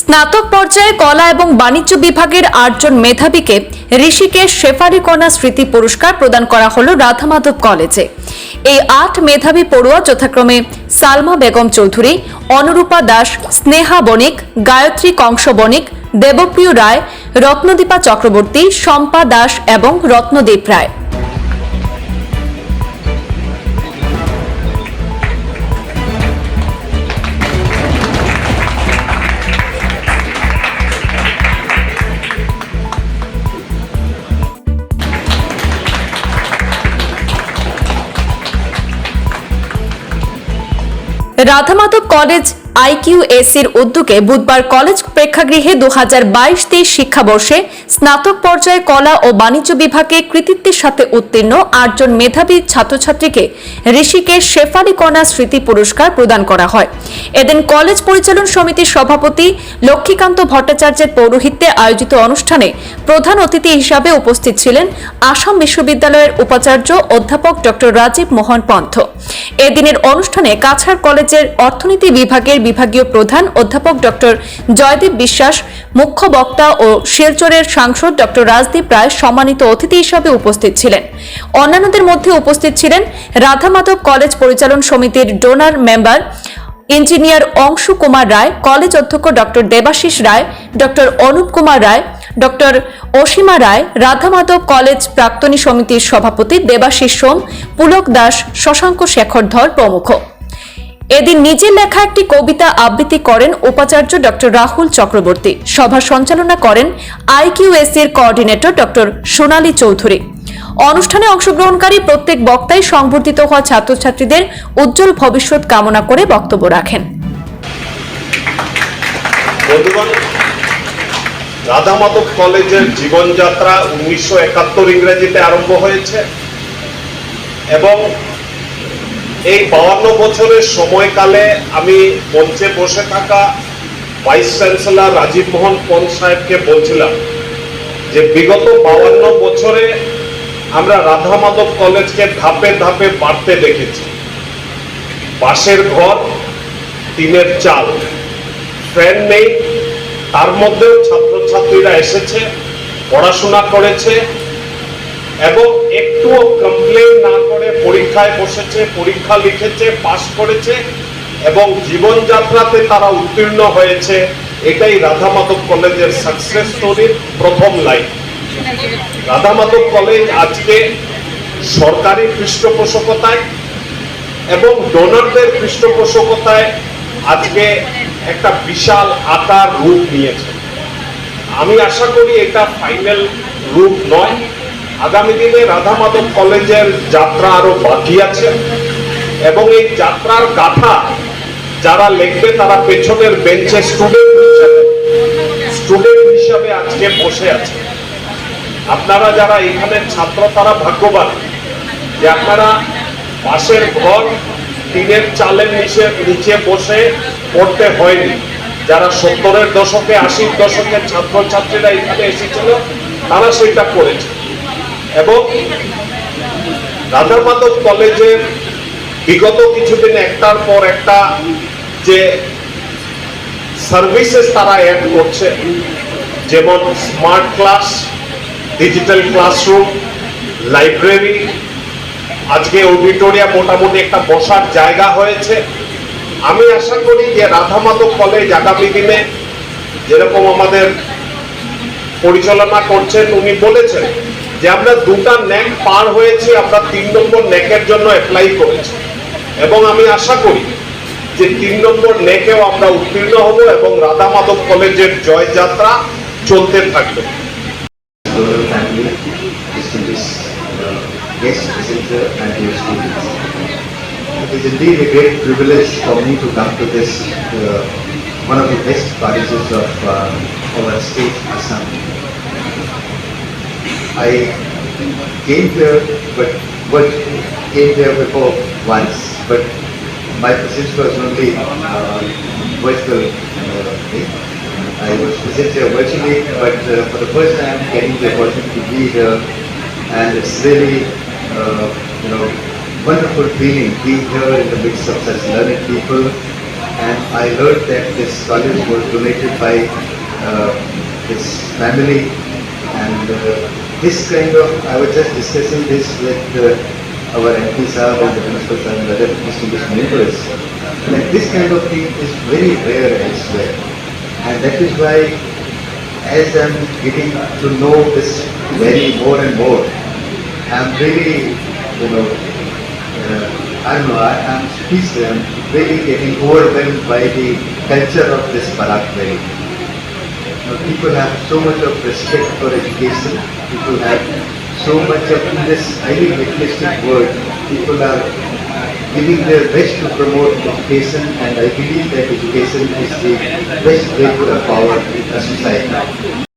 স্নাতক পর্যায়ে কলা এবং বাণিজ্য বিভাগের আটজন মেধাবীকে ঋষিকেশ শেফারি কণা স্মৃতি পুরস্কার প্রদান করা হল রাধামাধব কলেজে। এই আট মেধাবী পড়ুয়া যথাক্রমে সালমা বেগম চৌধুরী, অনুরূপা দাস, স্নেহা বণিক, গায়ত্রী কংস বণিক, দেবপ্রিয় রায়, রত্নদীপা চক্রবর্তী, শম্পা দাস এবং রত্নদীপ রায়। রাধামাধব কলেজ আইকিউএসির উদ্যোগে বুধবার কলেজ প্রেক্ষাগৃহে দু হাজার বাইশ তেইশ শিক্ষাবর্ষে স্নাতক পর্যায়ে কলা ও বাণিজ্য বিভাগে কৃতিত্বের সাথে উত্তীর্ণ আটজন মেধাবী ছাত্রছাত্রীকে ঋষিকেশ শেফালি কণা স্মৃতি পুরস্কার প্রদান করা হয়। এদিন কলেজ পরিচালন সমিতির সভাপতি লক্ষ্মীকান্ত ভট্টাচার্যের পৌরোহিত্যে আয়োজিত অনুষ্ঠানে প্রধান অতিথি হিসাবে উপস্থিত ছিলেন আসাম বিশ্ববিদ্যালয়ের উপাচার্য অধ্যাপক ডক্টর রাজীব মোহন পন্থ। এদিনের অনুষ্ঠানে কাছাড় কলেজের অর্থনীতি বিভাগের বিভাগীয় প্রধান অধ্যাপক ডক্টর জয়দীপ বিশ্বাস, মুখ্য বক্তা ও শিলচরের সাংসদ ডক্টর রাজদীপ রায় সম্মানিত অতিথি হিসাবে উপস্থিত ছিলেন। অন্যান্যদের মধ্যে উপস্থিত ছিলেন রাধামাধব কলেজ পরিচালন সমিতির donor member engineer Anshu Kumar Roy, college অধ্যক্ষ doctor Debashis Roy, doctor Anup Kumar Roy, doctor Asima Roy, Radhamadhab college প্রাক্তনী সমিতির সভাপতি দেবাশিস সোম, পুলক দাস, শশাঙ্ক শেখর ধর প্রমুখ। এদিন নিজে লেখা একটি কবিতা আবৃত্তি করেন উপাচার্য ডক্টর রাহুল চক্রবর্তী। সভা সঞ্চালনা করেন আইকিউএসির কোঅর্ডিনেটর ডক্টর সোনালী চৌধুরী। অনুষ্ঠানে অংশগ্রহণকারী প্রত্যেক বক্তাই সংবর্ধিত হওয়া ছাত্রছাত্রীদের উজ্জ্বল ভবিষ্যৎ কামনা করে বক্তব্য রাখেন। রাধা মাধব কলেজের জীবনযাত্রা উনিশশো একাত্তর ইংরেজিতে আরম্ভ হয়েছে এবং এই বাউান্ন বছরের সময়কালে আমি মঞ্চে বসে থাকা ভাইস চ্যান্সেলর রাজীব মোহন পন সাহেবকে বলছিলাম যে বিগত বাউান্ন বছরে আমরা রাধা মাধব কলেজকে ধাপে ধাপে বাড়তে দেখেছি। বাঁশের ঘর, টিনের চাল, ফ্যান নেই, তার মধ্যেও ছাত্রছাত্রীরা এসেছে, পড়াশোনা করেছে এবং একটুও কমপ্লেন না করে পরীক্ষায় বসেছে, পরীক্ষা লিখেছে পাশ করেছে এবং জীবনযাত্রাতে তারা উত্তীর্ণ হয়েছে। এটাই রাধা মাধব কলেজের সাকসেস স্টোরির প্রথম লাইন রাধা মাধব কলেজ আজকে সরকারি পৃষ্ঠপোষকতায় এবং ডোনারদের পৃষ্ঠপোষকতায় আজকে একটা বিশাল আকার রূপ নিয়েছে। আমি আশা করি এটা ফাইনাল রূপ নয়। আগামী দিনে রাধা মাধব কলেজের যাত্রা আরও বাকি আছে। এবং এই যাত্রার গাথা যারা লিখবে, তারা পেছনের বেঞ্চে স্টুডেন্ট হিসাবে স্টুডেন্ট হিসাবে আজকে বসে আছে। আপনারা যারা এখানের ছাত্র, তারা ভাগ্যবান যে আপনারা বাঁশের ঘর, টিনের চালের নিচে নিচে বসে পড়তে হয়নি। যারা সত্তরের দশকে, আশির দশকের ছাত্রছাত্রীরা এখানে এসেছিল, তারা সেটা করেছে। এবং রাধা মাধব কলেজের বিগত কিছুদিন একটার পর একটা যে সার্ভিসেস তারা অ্যাড করছে, যেমন smart class digital classroom library আজকে অডিটোরিয়াম মোটামুটি একটা বসার জায়গা হয়েছে। আমি আশা করি যে রাধা মাধব কলেজ আগামী দিনে যেরকম আমাদের পরিচালনা করছেন, উনি বলেছেন যে আমরা দুটা ন্যাক পার হয়েছে আপনার তিন নম্বর ন্যাকের জন্য অ্যাপ্লাই করেছি এবং আমি আশা করি যে তিন নম্বর ন্যাকেও আমরা উত্তীর্ণ হব এবং রাধা মাধব কলেজের জয়যাত্রা চলতে থাকবে It is indeed a great privilege for me to come to this, uh, one of the best colleges of uh, our state, Assam. I came here, but, but came here before once, but my presence was only uh, virtual uh. I was visit here virtually, but uh, for the first time getting the opportunity to be here, and it's really, uh, you know, wonderful feeling being here in the midst of such learned people and I heard that this college was donated by uh, his family and uh, this kind of, I was just discussing this with uh, our MP Saab and the Principal Sir and other distinguished members. Like this kind of thing is very rare elsewhere and that is why as I'm getting to know this very more and more, I'm really, you know, uh, I don't know, I, I'm speechless, I'm really getting overwhelmed by the culture of this. You know, people have so much of respect for education, people have so much of in this highly materialistic world, people are giving their best to promote education and I believe that education is the best way to empower a society.